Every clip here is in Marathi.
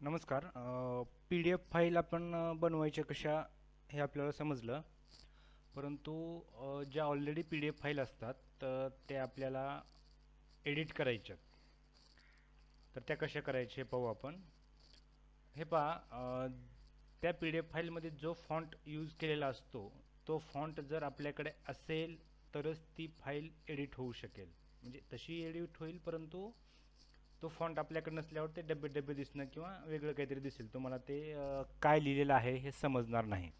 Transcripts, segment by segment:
नमस्कार. पी डी एफ फाईल आपण बनवायच्या कशा हे आपल्याला समजलं. परंतु ज्या already P D F file असतात तर ते आपल्याला एडिट करायच्या तर त्या कशा करायच्या हे पाहू आपण. हे पहा त्या पी डी एफ फाईलमध्ये जो फॉन्ट यूज केलेला असतो तो फॉन्ट जर आपल्याकडे असेल तरच ती फाईल एडिट होऊ शकेल. म्हणजे तशी एडिट होईल परंतु तो फॉन्ट आपल्याकडे नसल्यावर ते डबे डबे दिसणं किंवा वेगळं काहीतरी दिसेल. तुम्हाला ते काय लिहिलेलं आहे हे समजणार नाही.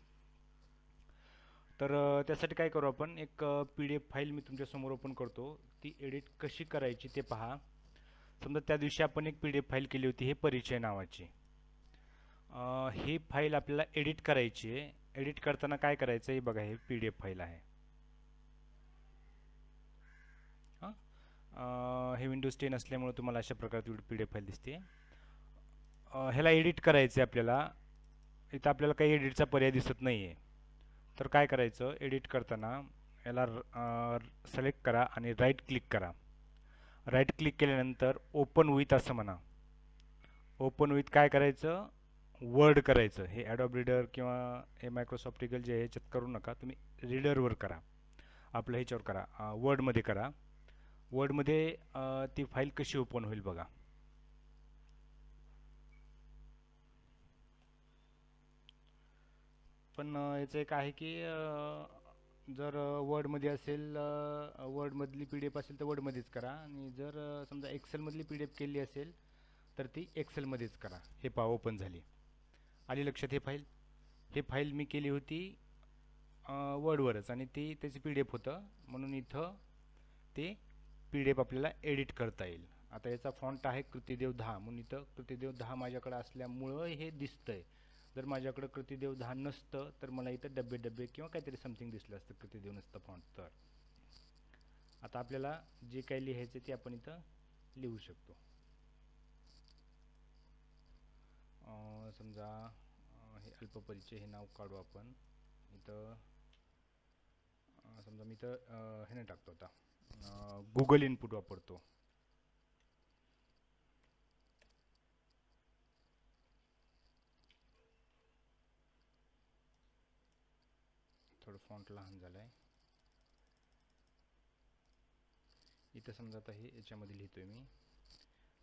तर त्यासाठी काय करू आपण एक पी डी एफ फाईल मी तुमच्यासमोर ओपन करतो. ती एडिट कशी करायची ते पहा. समजा त्या दिवशी आपण एक पी डी एफ फाईल केली होती हे परिचय नावाची. ही फाईल आपल्याला एडिट करायची आहे. एडिट करताना काय करायचं हे बघा हे पी डी एफ फाईल आहे हां अ, हे विंडोज टेन असल्यामुळे तुम्हाला अशा प्रकारची पी डी एफ फाईल दिसते ह्याला एडिट करायचं आहे आपल्याला. इथं आपल्याला काही एडिटचा पर्याय दिसत नाही आहे तर काय करायचं? एडिट करताना याला सिलेक्ट करा आणि राईट क्लिक करा. राईट क्लिक केल्यानंतर ओपन विथ असं म्हणा. ओपन विथ काय करायचं? वर्ड करायचं. हे ॲडॉब रीडर किंवा हे मायक्रोसॉफ्टिकल जे ह्याच्यात करू नका. तुम्ही रीडरवर करा. आपलं ह्याच्यावर करा. वर्डमध्ये करा. वर्डमध्ये ती फाईल कशी ओपन होईल बघा. पण याचं एक आहे की जर वर्डमध्ये असेल वर्डमधली पी डी एफ असेल तर वर्डमध्येच करा. आणि जर समजा एक्सेलमधली पी डी एफ केली असेल तर ती एक्सेलमध्येच करा. हे पा ओपन झाली. आली लक्षात हे फाईल? हे फाईल मी केली होती वर्डवरच आणि ती त्याचं पी डी एफ होतं. म्हणून इथं ते पी डी एफ आपल्याला एडिट करता येईल. आता याचा फॉन्ट आहे कृतिदेव दहा. म्हणून इथं कृतिदेव दहा माझ्याकडे असल्यामुळं हे दिसतंय. जर माझ्याकडं कृतिदेव दहा नसतं तर मला इथं डब्बे डब्बे किंवा काहीतरी समथिंग दिसलं असतं कृतिदेव नसतं फॉन्ट तर आता आपल्याला जे काही लिहायचं ते आपण इथं लिहू शकतो. समजा हे अल्पपरिचय हे नाव काढू आपण. इथं समजा मी इथं हे नाही टाकतो आता. गुगल इनपुट वापरतो. थोडं फॉन्ट लहान झालं आहे इथं समजा आता हे याच्यामध्ये लिहितोय मी.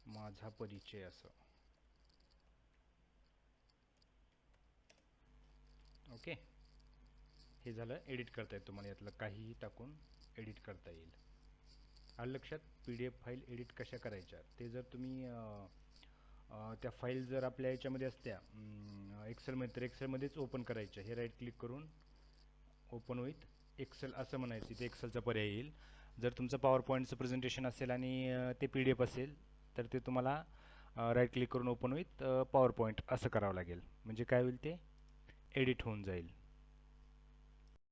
माझा परिचय असं. ओके हे झालं एडिट करता येईल तुम्हाला. यातलं काहीही टाकून एडिट करता येईल. आलं लक्षात? P D F file edit कशा करायच्या? ते जर तुम्ही त्या फाईल जर आपल्या याच्यामध्ये असत्या एक्सेलमध्ये तर एक्सेलमध्येच ओपन करायच्या. हे राईट क्लिक करून ओपन विथ एक्सेल असं म्हणायचं. इथे एक्सेलचा पर्याय येईल. जर तुमचं पॉवर पॉईंटचं प्रेझेंटेशन असेल आणि ते पी डी एफ असेल तर ते तुम्हाला राईट क्लिक करून ओपन विथ पॉवर पॉईंट असं करावं लागेल. म्हणजे काय होईल ते? एडिट होऊन जाईल.